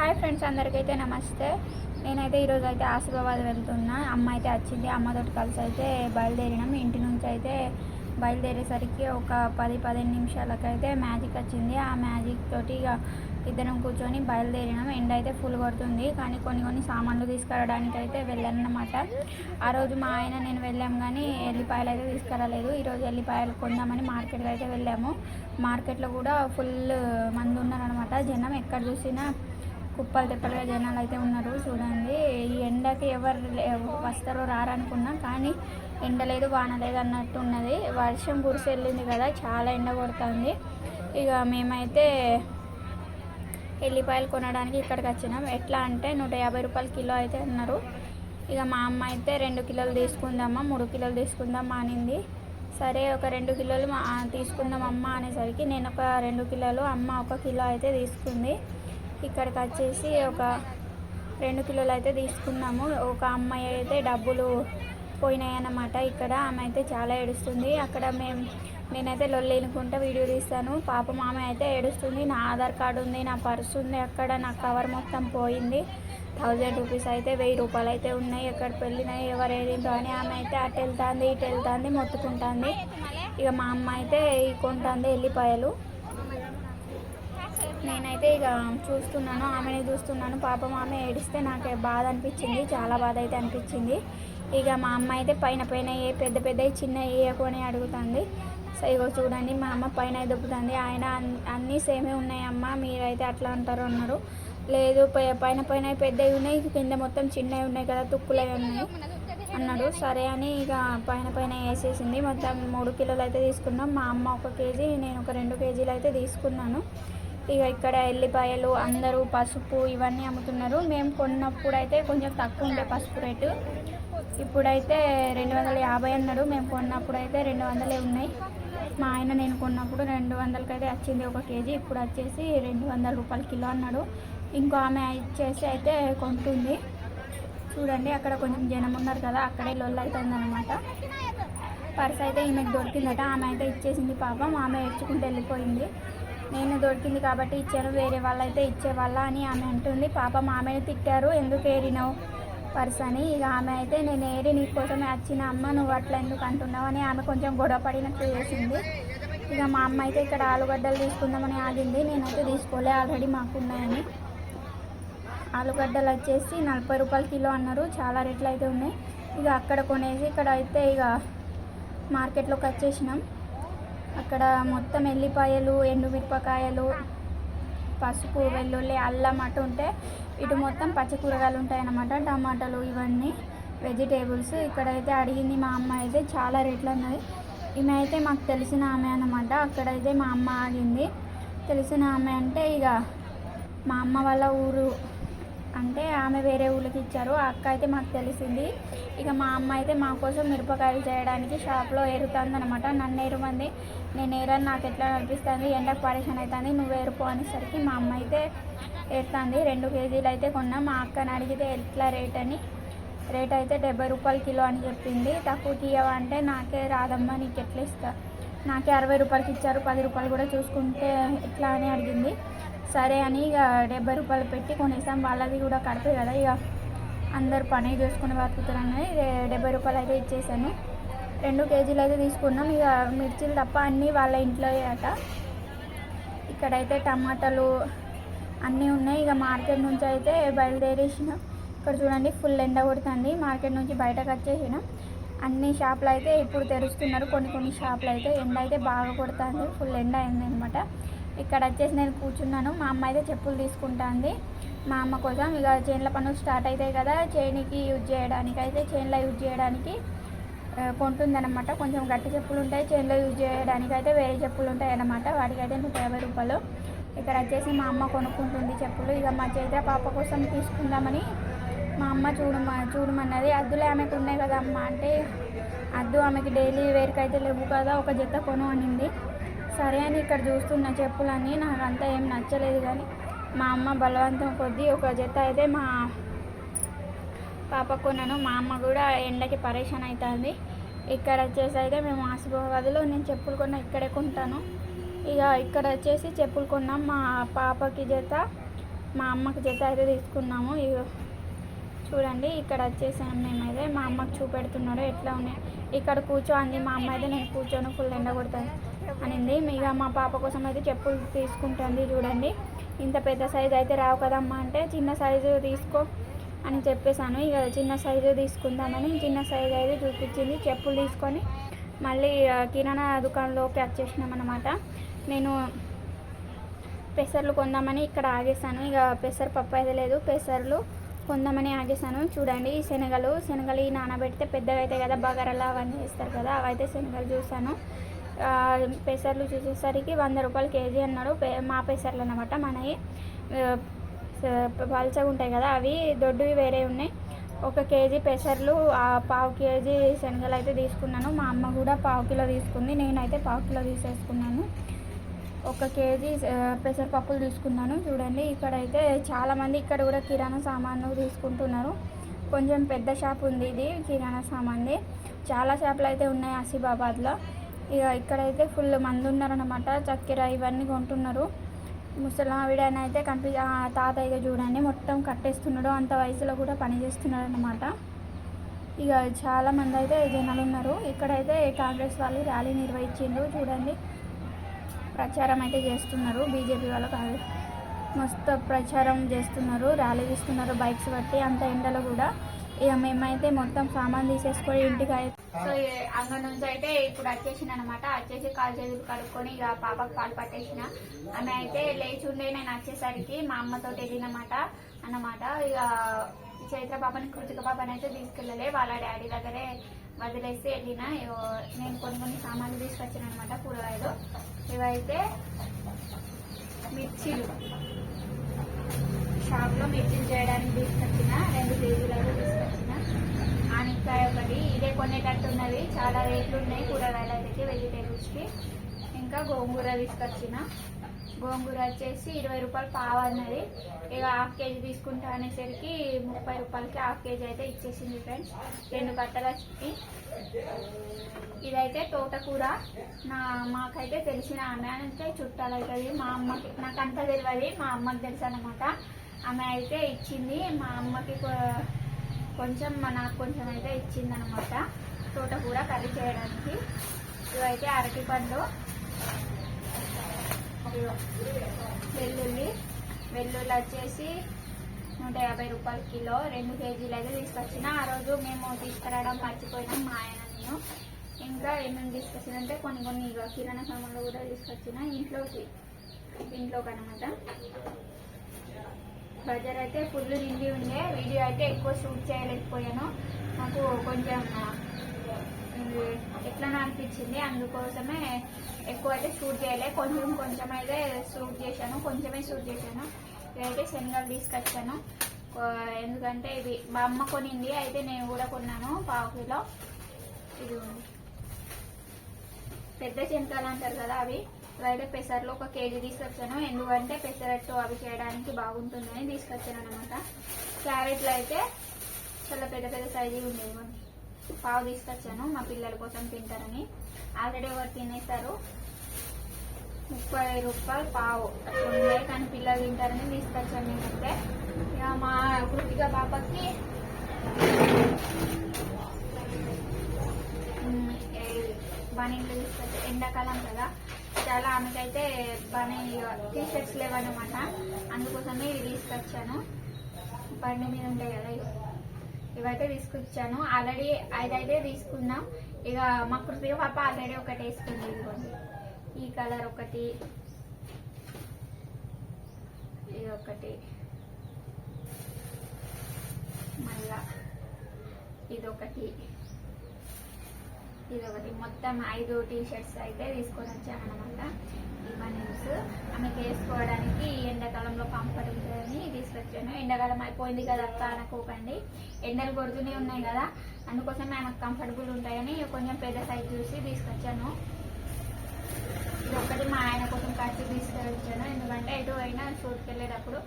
Hi friends అందరికైతే నమస్తే. నేనైతే ఈరోజు అయితే ఆసిఫాబాద్ వెళ్తున్నా. అమ్మ అయితే వచ్చింది. అమ్మతోటి కలిసి అయితే బయలుదేరినాం. ఇంటి నుంచి అయితే బయలుదేరేసరికి ఒక పది పదిహేను నిమిషాలకైతే మ్యాజిక్ వచ్చింది. ఆ మ్యాజిక్ తోటి ఇక ఇద్దరం కూర్చొని బయలుదేరినాం. ఎండ అయితే ఫుల్ కొడుతుంది. కానీ కొన్ని కొన్ని సామాన్లు తీసుకురావడానికి అయితే వెళ్ళానమాట ఆ రోజు మా ఆయన నేను వెళ్ళాం కానీ ఎల్లిపాయలు అయితే తీసుకురాలేదు. ఈరోజు ఎల్లిపాయలు కొందామని మార్కెట్కి అయితే వెళ్ళాము. మార్కెట్లో కూడా ఫుల్ మంది ఉన్నారనమాట జనం ఎక్కడ చూసినా కుప్పలు తెప్పలుగా జనాలు అయితే ఉన్నారు చూడండి. ఈ ఎండకి ఎవరు వస్తారో రారనుకున్నాం కానీ ఎండ లేదు వాన లేదు అన్నట్టు ఉన్నది. వర్షం కురిసి వెళ్ళింది కదా చాలా ఎండ కొడుతుంది. ఇక మేమైతే ఎల్లిపాయలు కొనడానికి ఇక్కడికి వచ్చినాం. ఎట్లా అంటే నూట యాభై రూపాయలు కిలో అయితే అన్నారు. ఇక మా అమ్మ అయితే రెండు కిలోలు తీసుకుందామా మూడు కిలోలు తీసుకుందామా అనింది. సరే ఒక రెండు కిలోలు తీసుకుందాం అమ్మ అనేసరికి నేను ఒక రెండు కిలోలు అమ్మ ఒక కిలో అయితే తీసుకుంది. ఇక్కడికి వచ్చేసి ఒక రెండు కిలోలు అయితే తీసుకున్నాము. ఒక అమ్మాయి అయితే డబ్బులు పోయినాయి అన్నమాట ఇక్కడ ఆమె అయితే చాలా ఏడుస్తుంది. అక్కడ మేము నేనైతే లొల్లేనుకుంటా వీడియో తీస్తాను. పాపం ఆమె అయితే ఏడుస్తుంది. నా ఆధార్ కార్డు ఉంది నా పర్స్ ఉంది అక్కడ నా కవర్ మొత్తం పోయింది. థౌజండ్ రూపీస్ అయితే వెయ్యి రూపాయలు అయితే ఉన్నాయి. ఎక్కడ పెళ్ళినాయి ఎవరు ఏదింటో అని ఆమె అయితే అటు వెళ్తుంది ఇటు వెళ్తుంది మొత్తుకుంటుంది. ఇక మా అమ్మ అయితే కొంటుంది ఎల్లిపాయలు. నేనైతే ఇక చూస్తున్నాను ఆమెని చూస్తున్నాను. పాపం ఆమె ఏడిస్తే నాకు బాధ అనిపించింది చాలా బాధ అయితే అనిపించింది. ఇక మా అమ్మ అయితే పైన పైన ఏ పెద్ద పెద్ద చిన్న వేయకొని అడుగుతుంది. సో ఇగో చూడండి మా అమ్మ పైన దొబ్బుతుంది. ఆయన అన్- అన్నీ సేమే ఉన్నాయి అమ్మ మీరైతే అట్లా అంటారు అన్నారు. లేదు పై- పైన పైన పెద్దవి ఉన్నాయి కింద మొత్తం చిన్నవి ఉన్నాయి కదా తుక్కులవి ఉన్నాయి అన్నాడు. సరే అని ఇక పైన పైన వేసేసింది. మొత్తం మూడు కిలోలు అయితే తీసుకున్నాం. మా అమ్మ ఒక కేజీ నేను ఒక రెండు కేజీలు అయితే తీసుకున్నాను. ఇక ఇక్కడ ఎల్లిపాయలు అందరూ పసుపు ఇవన్నీ అమ్ముతున్నారు. మేము కొన్నప్పుడు అయితే కొంచెం తక్కువ ఉండే పసుపు రేటు. ఇప్పుడైతే రెండు వందల యాభై అన్నాడు మేము కొన్నప్పుడు అయితే రెండు వందలే ఉన్నాయి. మా ఆయన నేను కొన్నప్పుడు రెండు వందలకి అయితే వచ్చింది ఒక కేజీ. ఇప్పుడు వచ్చేసి రెండు వందల రూపాయల కిలో అన్నాడు. ఇంకో ఆమె ఇచ్చేసి అయితే కొంటుంది. చూడండి అక్కడ కొంచెం జనం ఉన్నారు కదా అక్కడే లొల్లు అవుతుంది అనమాట పర్స్ అయితే ఈమెకు దొరికిందట. ఆమె అయితే ఇచ్చేసింది పాపం. ఆమె ఏడ్చుకుంటూ వెళ్ళిపోయింది. నేను దొరికింది కాబట్టి ఇచ్చాను వేరే వాళ్ళు అయితే ఇచ్చేవాళ్ళ అని ఆమె అంటుంది. పాపం ఆమెను తిట్టారు ఎందుకు ఏరినావు పర్స్ అని ఇక ఆమె అయితే నేను ఏరి నీకోసం వచ్చిన అమ్మ నువ్వు అట్లా ఎందుకు అంటున్నావు? అని ఆమె కొంచెం గొడవ పడినట్లు చేసింది. ఇక మా అమ్మ అయితే ఇక్కడ ఆలుగడ్డలు తీసుకుందామని ఆగింది. నేనైతే తీసుకోలే ఆల్రెడీ మాకు ఉన్నాయని ఆలుగడ్డలు వచ్చేసి నలభై రూపాయల కిలో అన్నారు చాలా రేట్లు అయితే ఉన్నాయి. ఇక అక్కడ కొనేసి ఇక్కడ అయితే ఇక మార్కెట్లోకి వచ్చేసినాం. అక్కడ మొత్తం ఎల్లిపాయలు ఎండుమిరపకాయలు పసుపు వెల్లుల్లి అల్లం అటు ఉంటే ఇటు మొత్తం పచ్చి కూరగాయలు ఉంటాయన్నమాట. టమాటాలు ఇవన్నీ వెజిటేబుల్స్. ఇక్కడైతే అడిగింది మా అమ్మ అయితే చాలా రేట్లు అన్నది. ఈమె అయితే మాకు తెలిసిన ఆమె అన్నమాట. అక్కడైతే మా అమ్మ ఆగింది. తెలిసిన ఆమె అంటే ఇక మా అమ్మ వాళ్ళ ఊరు అంటే ఆమె వేరే ఊళ్ళకి ఇచ్చారు ఆ అక్క అయితే మాకు తెలిసింది. ఇక మా అమ్మ అయితే మా కోసం మిరపకాయలు చేయడానికి షాప్లో ఏరుతుంది అనమాట నన్ను ఏరుమంది నేను ఏరని నాకు ఎట్లా అనిపిస్తుంది? ఎండకు పరేషన్ అవుతుంది నువ్వు ఏరుపో అనేసరికి మా అమ్మ అయితే ఏరుతుంది. రెండు కేజీలు అయితే కొన్నా. మా అక్కని అడిగితే ఎట్లా రేట్ అని? రేట్ అయితే డెబ్బై రూపాయలు కిలో అని చెప్పింది. తక్కువ తీయవా అంటే నాకే రాదమ్మా నీకు ఎట్లా ఇస్తా? నాకే అరవై రూపాయలకి ఇచ్చారు పది రూపాయలు కూడా చూసుకుంటే ఎట్లా అని అడిగింది. సరే అని ఇక డెబ్బై రూపాయలు పెట్టి కొనేసాం. వాళ్ళది కూడా కడిపే కదా ఇక అందరు పని చేసుకుని బతుకుతారని డెబ్బై రూపాయలు అయితే ఇచ్చేసాను. రెండు కేజీలు అయితే తీసుకున్నాం. ఇక మిర్చీలు తప్ప అన్నీ వాళ్ళ ఇంట్లో అట. ఇక్కడైతే టమాటాలు అన్నీ ఉన్నాయి. ఇక మార్కెట్ నుంచి అయితే బయలుదేరేసిన. ఇక్కడ చూడండి ఫుల్ ఎండ కొడుతుంది. మార్కెట్ నుంచి బయటకు వచ్చేసిన. అన్ని షాపులు అయితే ఇప్పుడు తెరుస్తున్నారు. కొన్ని కొన్ని షాపులు అయితే ఎండ అయితే బాగా కొడుతుంది. ఫుల్ ఎండ అయింది అనమాట ఇక్కడ వచ్చేసి నేను కూర్చున్నాను. మా అమ్మ అయితే చెప్పులు తీసుకుంటుంది. మా అమ్మ కోసం ఇక చైన్ల పనులు స్టార్ట్ అవుతాయి కదా. చైన్కి యూజ్ చేయడానికి అయితే చైన్లో యూజ్ చేయడానికి ఆ, కొంటుందన్నమాట. కొంచెం గట్టి చెప్పులు ఉంటాయి. చైన్లో యూజ్ చేయడానికి అయితే వేరే చెప్పులు ఉంటాయి అన్నమాట. వాటికి అయితే నూట యాభై రూపాయలు. ఇక్కడ వచ్చేసి మా అమ్మ కొనుక్కుంటుంది చెప్పులు. ఇక మా చైత్ర పాప కోసం తీసుకుందామని మా అమ్మ చూడమ చూడమన్నది. అద్దులే ఆమెకు ఉన్నాయి కదా అమ్మ అంటే అద్దు ఆమెకి డైలీ వేరుకైతే లేవు కదా. ఒక జత కొను అనింది. సరే అని ఇక్కడ చూస్తున్న చెప్పులన్నీ నాకు అంతా ఏం నచ్చలేదు కానీ మా అమ్మ బలవంతం కొద్దీ ఒక జత అయితే మా పాప కొన్నాను మా అమ్మ కూడా ఎండకి పరేషాన్ అవుతుంది ఇక్కడ వచ్చేసి అయితే మేము ఆసిఫాబాద్లో నేను చెప్పులు కొన్న ఇక్కడే కొంటాను. ఇక ఇక్కడ వచ్చేసి చెప్పులు కొన్నాం. మా పాపకి జత మా అమ్మకి జత అయితే తీసుకున్నాము. ఇక చూడండి ఇక్కడ వచ్చేసాం మేమైతే మా అమ్మకి చూపెడుతున్నాడు ఎట్లా ఉన్నాయి. ఇక్కడ కూర్చో అంది మా అమ్మ అయితే నేను కూర్చొని ఫుల్ ఎండ కొడతాను అనింది ఇక మా పాప కోసం అయితే చెప్పులు తీసుకుంటుంది చూడండి. ఇంత పెద్ద సైజు అయితే రావు కదమ్మా అంటే చిన్న సైజు తీసుకో అని చెప్పేశాను. ఇక చిన్న సైజు తీసుకుందామని చిన్న సైజు అయితే చూపించింది. చెప్పులు తీసుకొని మళ్ళీ కిరాణా దుకాణంలోకి వచ్చేసినాం అనమాట నేను పెసర్లు కొందామని ఇక్కడ ఆగేసాను ఇక పెసర పప్పు అయితే లేదు. పెసర్లు కొందామని ఆగేసాను చూడండి ఈ శనగలు శనగలు ఈ నానబెడితే పెద్దగా అవుతాయి కదా బగారలా అవన్నీ చేస్తారు కదా అవైతే శనగలు చూసాను పెసర్లు చూసేసరికి వంద రూపాయలు కేజీ అన్నాడు. పె- మా పెసర్లు అనమాట మనవి. పలచగా ఉంటాయి కదా అవి. దొడ్డువి వేరే ఉన్నాయి. ఒక కేజీ పెసర్లు ఆ పావు కేజీ శనగలు అయితే తీసుకున్నాను. మా అమ్మ కూడా పావు కిలో తీసుకుంది. నేనైతే పావు కిలో తీసేసుకున్నాను. ఒక కేజీ పెసరపప్పులు తీసుకున్నాను. చూడండి ఇక్కడైతే చాలామంది ఇక్కడ కూడా కిరాణా సామాను తీసుకుంటున్నారు. కొంచెం పెద్ద షాప్ ఉంది ఇది కిరాణా సామాన్ది. చాలా షాపులు అయితే ఉన్నాయి ఆసిఫాబాద్లో. ఇక ఇక్కడైతే ఫుల్ మంది ఉన్నారనమాట చక్కెర ఇవన్నీ కొంటున్నారు. ముసలావిడని అయితే కనిపి తాతయ్య చూడండి మొత్తం కట్టేస్తున్నాడు అంత వయసులో కూడా పని చేస్తున్నాడు అనమాట ఇక చాలామంది అయితే జనాలు ఉన్నారు. ఇక్కడైతే కాంగ్రెస్ వాళ్ళు ర్యాలీ నిర్వహించిండ్రు. చూడండి ప్రచారం అయితే చేస్తున్నారు. బీజేపీ వాళ్ళు కాదు మస్తు ప్రచారం చేస్తున్నారు ర్యాలీ తీస్తున్నారు బైక్స్ బట్టి అంత ఎండలో కూడా. ఇక మేమైతే మొత్తం సామాన్ తీసేసుకొని ఇంటికి అయితే సో అంగ నుంచి అయితే ఇప్పుడు వచ్చేసిన అనమాట వచ్చేసి కాలు చేతులు కడుక్కొని ఇక పాపకు పాలు పట్టేసిన. ఆమె అయితే లేచి ఉండే నేను వచ్చేసరికి మా అమ్మతో వెళ్ళినమాట అన్నమాట. ఇక చైత్ర పాపని కృతిక పాపని అయితే తీసుకెళ్ళలే. వాళ్ళ డాడీ దగ్గరే వదిలేసి వెళ్ళిన. ఇగో నేను కొన్ని కొన్ని సామాన్లు తీసుకొచ్చాను అనమాట కూరగాయలు. ఇవైతే మిర్చీలు. షాప్లో మిర్చీలు చేయడానికి తీసుకొచ్చిన రెండు కేజీలు ఆనక్కాయ ఒకటి ఇదే కొనేటట్టు ఉన్నది చాలా రేట్లు ఉన్నాయి కూరగాయలు అయితే వెజిటేబుల్స్కి. ఇంకా గోంగూర తీసుకొచ్చిన. గోంగూర వచ్చేసి ఇరవై రూపాయలు పావు అన్నది. ఇక హాఫ్ కేజీ తీసుకుంటా అనేసరికి ముప్పై రూపాయలకి హాఫ్ కేజీ అయితే ఇచ్చేసింది ఫ్రెండ్స్. రెండు కట్టలు వచ్చి. ఇదైతే తోటకూర. నా మాకైతే తెలిసిన ఆమె అంటే చుట్టాలు అవుతుంది. మా అమ్మకి నాకు అంత తెలియదు మా అమ్మకి తెలుసు అనమాట ఆమె అయితే ఇచ్చింది. మా అమ్మకి కొంచెం నాకు కొంచెం అయితే ఇచ్చింది అనమాట తోటకూర కర్రీ చేయడానికి. ఇవైతే అరటి పండు వెల్లుల్లి వెల్లుల్లి వచ్చేసి నూట యాభై రూపాయల కిలో. రెండు కేజీలు అయితే తీసుకొచ్చిన. ఆ రోజు మేము తీసుకురావడం మర్చిపోయినాం మా ఆయన నేను. ఇంకా ఏమేమి తీసుకొచ్చిందంటే కొన్ని కొన్ని కిరాణా సామాన్లు కూడా తీసుకొచ్చిన ఇంట్లోకి ఇంట్లోకి అనమాట బజార్ అయితే ఫుల్ నిండి ఉండే వీడియో అయితే ఎక్కువ షూట్ చేయలేకపోయాను. నాకు కొంచెం ఆ, ఎట్లా అనిపించింది అందుకోసమే ఎక్కువ అయితే షూట్ చేయలే. కొంచెం కొంచెం అయితే షూట్ చేశాను కొంచెమే షూట్ చేశాను. ఇదైతే శనగలు తీసుకొచ్చాను. ఎందుకంటే ఇది మా అమ్మ కొనింది అయితే నేను కూడా కొన్నాను పాకులో ఇది ఉంది. పెద్ద శనగలు అంటారు కదా అవి. అయితే పెసర్లు ఒక కేజీ తీసుకొచ్చాను. ఎందుకంటే పెసరట్టు అవి చేయడానికి బాగుంటుందని తీసుకొచ్చాను అనమాట క్యారెట్లు అయితే చాలా పెద్ద పెద్ద సైజు ఉండేవి పావు తీసుకొచ్చాను. మా పిల్లల కోసం తింటారని. ఆల్రెడీ ఒకటి తినేస్తారు ముప్పై రూపాయలు పావు. ఉన్నాయి కానీ పిల్లలు తింటారని తీసుకొచ్చాను నేనైతే. ఇక మా కృతిక పాపకి బనీలు తీసుకొచ్చి ఎండాకాలం కదా. చాలా ఆమెకైతే బనీ టీ షర్ట్స్ లేవన్నమాట. అందుకోసమే ఇవి తీసుకొచ్చాను. బండి మీద ఉంటాయి కదా ఇవైతే తీసుకొచ్చాను. ఆల్రెడీ ఐదైతే తీసుకున్నాం. ఇక మా కృతిక పాప ఆల్రెడీ ఒకటి వేసుకుంది ఇదిగోండి. ఈ కలర్ ఒకటి. ఇది ఒకటి. మళ్ళా ఇదొకటి ఇది ఒకటి మొత్తం ఐదు టీ షర్ట్స్ అయితే తీసుకొని వచ్చాను అనమాట ఇవన్నీస్ ఆమెకి వేసుకోవడానికి ఎండాకాలంలో కంఫర్ట్ ఉంటుందని తీసుకొచ్చాను. ఎండాకాలం అయిపోయింది కదా అక్క అనుకోకండి ఎండలు కొడుతూనే ఉన్నాయి కదా. అందుకోసం ఆమెకు కంఫర్టబుల్ ఉంటాయని కొంచెం పెద్ద సైజ్ చూసి తీసుకొచ్చాను. ఇది ఒకటి మా ఆయన కోసం ఖర్చు తీసుకొచ్చాను. ఎందుకంటే ఎటు అయినా షూట్కి వెళ్ళేటప్పుడు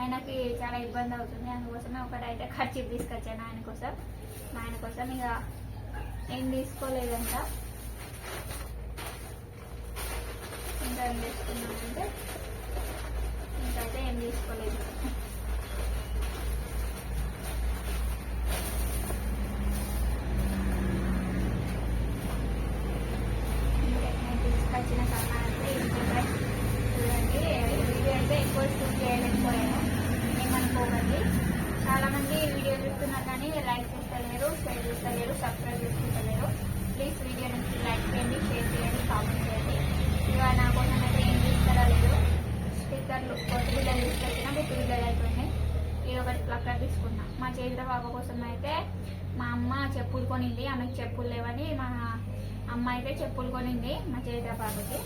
ఆయనకి చాలా ఇబ్బంది అవుతుంది. అందుకోసమే ఒకటి అయితే ఖర్చు తీసుకొచ్చాను ఆయన కోసం. మా ఆయన కోసం ఇక ఏం తీసుకోలేదంట. ఇంకా ఏం తీసుకున్నామంటే ఇంకైతే ఏం తీసుకోలేదు ఇంకే నేను తీసుకొచ్చిన సామాన్ అయితే ఇంకొక చూడండి ఈ వీడియో అయితే ఎక్కువ షూట్ చేయలేకపోయాను ఏమనుకోకండి చాలా మంది ఈ వీడియో చూస్తున్నారు కానీ లైక్ చేస్తలేరు షేర్ చేస్తలేరు సబ్స్క్రైబ్ చేసుకుంటలేరు ప్లీజ్ వీడియో నుంచి లైక్ చేయండి షేర్ చేయండి కామెంట్ చేయండి ఇక నా కోసం అయితే ఏం తీసుకురా లేదు స్టిక్కర్లు కొత్త బిడ్డలు తీసుకొచ్చిన బిట్టు బిడ్డలు అయిపోయినాయి ఇది ఒకటి ప్లక్కర్ తీసుకున్నా మా చేతుల పాప కోసం అయితే మా అమ్మ చెప్పులు కొనింది ఆమెకి చెప్పులు లేవని మా అమ్మ అయితే చెప్పులు కొనింది మా చేతుల పాపకి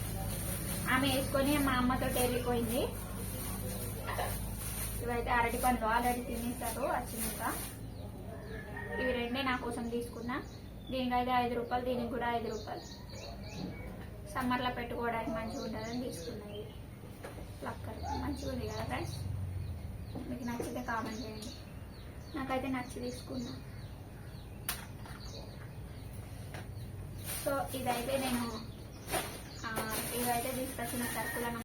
ఆమె వేసుకొని మా అమ్మతో వెళ్ళిపోయింది ఇవైతే అరటి పండ్లు ఆల్రెడీ తినేస్తారు వచ్చినాక ఇవి రెండే నా కోసం తీసుకున్నా. దీనికి అయితే ఐదు రూపాయలు దీనికి కూడా ఐదు రూపాయలు. సమ్మర్లో పెట్టుకోవడానికి మంచిగా ఉంటుందని తీసుకున్నాయి ప్లక్కర్ మంచిగా ఉంది కదా ఫ్రెండ్స్? మీకు నచ్చితే కామెంట్ చేయండి. నాకైతే నచ్చి తీసుకున్నా. సో ఇదైతే నేను ఇదైతే ఇవైతే తీసుకొచ్చిన సరుకులను